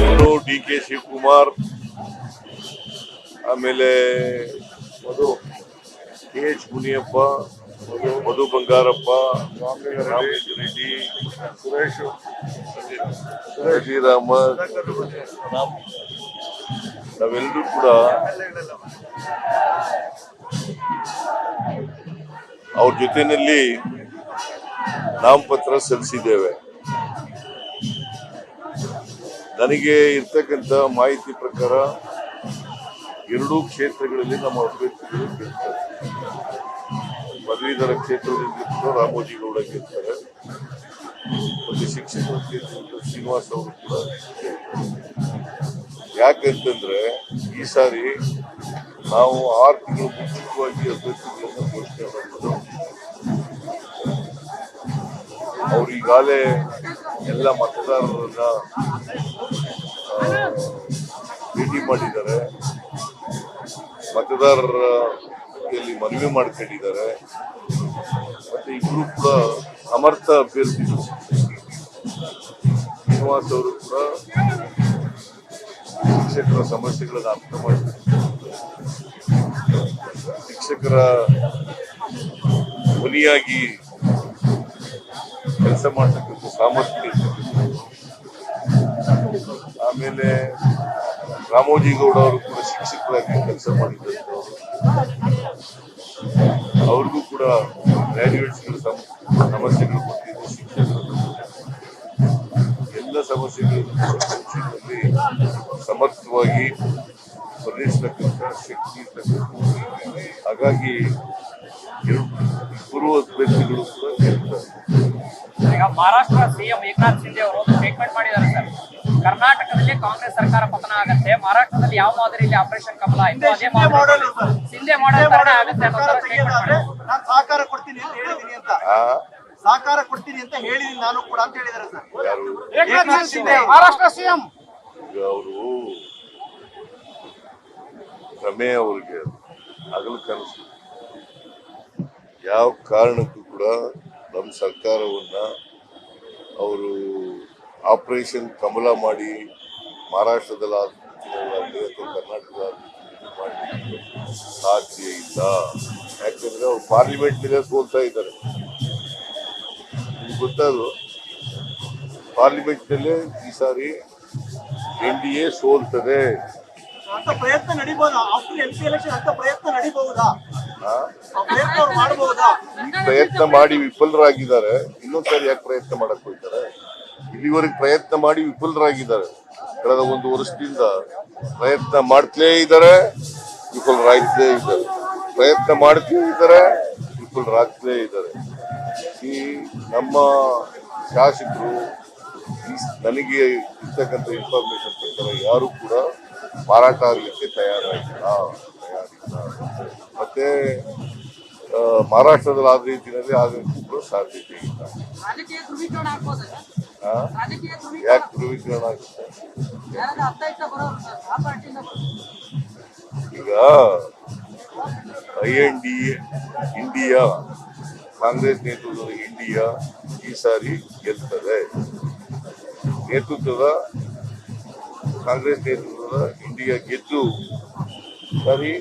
ಅವರು ಡಿ ಕೆ ಶಿವಕುಮಾರ್ ಆಮೇಲೆ ಮಧು ಕೆ ಎಚ್ ಮುನಿಯಪ್ಪ ಮಧು ಬಂಗಾರಪ್ಪ, ರಾಮೇಶ್ ರೆಡ್ಡಿ ಸುರೇಶ್ ಶ್ರೀರಾಮ, ನಾವೆಲ್ಲರೂ ಕೂಡ ಅವ್ರ ಜೊತೆಯಲ್ಲಿ ನಾಮಪತ್ರ ಸಲ್ಲಿಸಿದ್ದೇವೆ. ನನಗೆ ಇರ್ತಕ್ಕಂಥ ಮಾಹಿತಿ ಪ್ರಕಾರ ಎರಡೂ ಕ್ಷೇತ್ರಗಳಲ್ಲಿ ನಮ್ಮ ಅಭ್ಯರ್ಥಿಗಳು ಗೆಲ್ತಾರೆ. ಪದವೀಧರ ಕ್ಷೇತ್ರದಿಂದ ಕೂಡ ರಾಮೋಜಿ ಗೌಡ ಗೆಲ್ತಾರೆ ಮತ್ತು ಶಿಕ್ಷಕರ ಕ್ಷೇತ್ರದಿಂದ ಶ್ರೀನಿವಾಸ್ ಅವರು ಕೂಡ. ಯಾಕಂತಂದ್ರೆ ಈ ಸಾರಿ ನಾವು ಆರು ತಿಂಗಳು ಮುಂಚಿತವಾಗಿ ಅಭ್ಯರ್ಥಿಗಳನ್ನು ಘೋಷಣೆ ಮಾಡಿದ್ರು. ಅವ್ರು ಈಗಾಗಲೇ ಎಲ್ಲ ಮತದಾರರನ್ನ ಭೇಟಿ ಮಾಡಿದ್ದಾರೆ. ಮತದಾರರ ಜೊತೆಯಲ್ಲಿ ಮನವಿ ಮಾಡ್ಕೊಂಡಿದ್ದಾರೆ. ಮತ್ತೆ ಇಬ್ರು ಕೂಡ ಸಮರ್ಥ ಅಭ್ಯರ್ಥಿಗಳು. ಶ್ರೀನಿವಾಸ್ ಅವರು ಕೂಡ ಶಿಕ್ಷಕರ ಸಮಸ್ಯೆಗಳನ್ನು ಅರ್ಥ ಮಾಡ್ತಾರೆ ಶಿಕ್ಷಕರ ಧ್ವನಿಯಾಗಿ ಕೆಲಸ ಮಾಡ್ತಕ್ಕಂಥ ಸಾಮರ್ಥ್ಯ. ಆಮೇಲೆ ರಾಮೋಜಿ ಗೌಡ ಅವರು ಕೂಡ ಶಿಕ್ಷಕರಾಗಿ ಕೆಲಸ ಮಾಡಿದಂಥವ್ರು ಅವ್ರಿಗೂ ಕೂಡ ಗ್ರಾಜ್ಯುಯೇಟ್ಸ್ಗಳ ಸಮಸ್ಯೆಗಳು ಕೊಟ್ಟಿದ್ದು ಶಿಕ್ಷಕರ. ಎಲ್ಲ ಸಮಸ್ಯೆಗಳು ಸಂಸತ್ತಿನಲ್ಲಿ ಸಮರ್ಥವಾಗಿ ಸ್ಪಂದಿಸತಕ್ಕಂಥ ಶಕ್ತಿ ಹಾಗಾಗಿ ಇಬ್ಬರು ಅಭ್ಯರ್ಥಿಗಳು ಕೂಡ ಮಹಾರಾಷ್ಟ್ರ ಸಿಎಂ ಏಕನಾಥ್ ಶಿಂದೆ ಅವರು ಸ್ಟೇಟ್ಮೆಂಟ್ ಮಾಡಿದ್ದಾರೆ ಸರ್. ಕರ್ನಾಟಕದಲ್ಲಿ ಕಾಂಗ್ರೆಸ್ ಸರ್ಕಾರ ಪತನ ಆಗತ್ತೆ ಮಹಾರಾಷ್ಟ್ರದಲ್ಲಿ ಯಾವ ಮಾದರಿಯಲ್ಲಿ ಆಪರೇಷನ್ ಕಮಲ ಆಯ್ತು ಅದೇ ಮಾದರಿ ಸಿಂಧೆ ಮಾಡಲ್ ಕಾರಣ ಆಗುತ್ತೆ ನಾನು ಸಹಕಾರ ಕೊಡ್ತೀನಿ ಅಂತ ಹೇಳಿದೀನಿ ಅಂತ. ಸಹಕಾರ ಕೊಡ್ತೀನಿ ಅಂತ ಹೇಳಿದೀನಿ ನಾನು ಕೂಡ ಅಂತ ಹೇಳಿದ್ದಾರೆ ಸರ್. ಮಹಾರಾಷ್ಟ್ರ ಸಿಎಂ. ಅವರು ರಮೇ ಅವ್ರಿಗೆ ಹಗಲು ಕನಸು ಯಾವ ಕಾರಣಕ್ಕೂ ಕೂಡ ನಮ್ಮ ಸರ್ಕಾರವನ್ನ ಅವರು ಆಪರೇಷನ್ ಕಮಲ ಮಾಡಿ ಮಹಾರಾಷ್ಟ್ರದಲ್ಲಿ ಅಥವಾ ಕರ್ನಾಟಕದಲ್ಲಿ ಮಾಡಲಿಕ್ಕೆ ಸಾಧ್ಯ ಇಲ್ಲ. ಯಾಕಂದ್ರೆ ಅವ್ರು ಪಾರ್ಲಿಮೆಂಟ್ ಸೋಲ್ತಾ ಇದ್ದಾರೆ. ಗೊತ್ತಾದ್ರು ಪಾರ್ಲಿಮೆಂಟ್ನಲ್ಲೇ ಪಾರ್ಲಿಮೆಂಟ್ ನಲ್ಲೇ ಈ ಸಾರಿ ಎನ್ ಡಿ ಎ ಸೋಲ್ತದೆ. ಪ್ರಯತ್ನ ಮಾಡಿ ವಿಫಲರಾಗಿದ್ದಾರೆ. ಇನ್ನೊಂದ್ಸರಿ ಯಾಕೆ ಪ್ರಯತ್ನ ಮಾಡಕ್ ಹೋಗ್ತಾರೆ? ಇಲ್ಲಿವರೆಗೆ ಪ್ರಯತ್ನ ಮಾಡಿ ವಿಫಲರಾಗಿದ್ದಾರೆ. ಕಳೆದ ಒಂದು ವರ್ಷದಿಂದ ಪ್ರಯತ್ನ ಮಾಡ್ತಲೇ ಇದ್ದಾರೆ, ವಿಫಲರಾಗ್ತಲೇ ಇದ್ದಾರೆ. ಪ್ರಯತ್ನ ಮಾಡ್ತಲೇ ಇದ್ದಾರೆ, ವಿಫಲರಾಗ್ತಲೇ ಇದ್ದಾರೆ. ಈ ನಮ್ಮ ಶಾಸಕರು ನನಗೆ ಇರ್ತಕ್ಕಂಥ ಇನ್ಫಾರ್ಮೇಶನ್ ಪ್ರಕಾರ ಯಾರು ಕೂಡ ಮಾರಾಟ ಆಗಲಿಕ್ಕೆ ತಯಾರಾಗಿಲ್ಲ, ತಯಾರಿಲ್ಲ. ಮತ್ತೆ ಮಹಾರಾಷ್ಟ್ರದಲ್ಲಿ ಆದ ರೀತಿಯಲ್ಲಿ ಆಗಲಿಕ್ಕೆ ಕೂಡ ಸಾಧ್ಯತೆ ಇಲ್ಲ. ಯಾಕೆ ಈಗ I N D India Congress ನೇತೃತ್ವದ ಇಂಡಿಯಾ ಈ ಸಾರಿ ಗೆಲ್ತದೆ. ನೇತೃತ್ವದ ಕಾಂಗ್ರೆಸ್ ನೇತೃತ್ವದ ಇಂಡಿಯಾ ಗೆದ್ದು ಸಾರಿ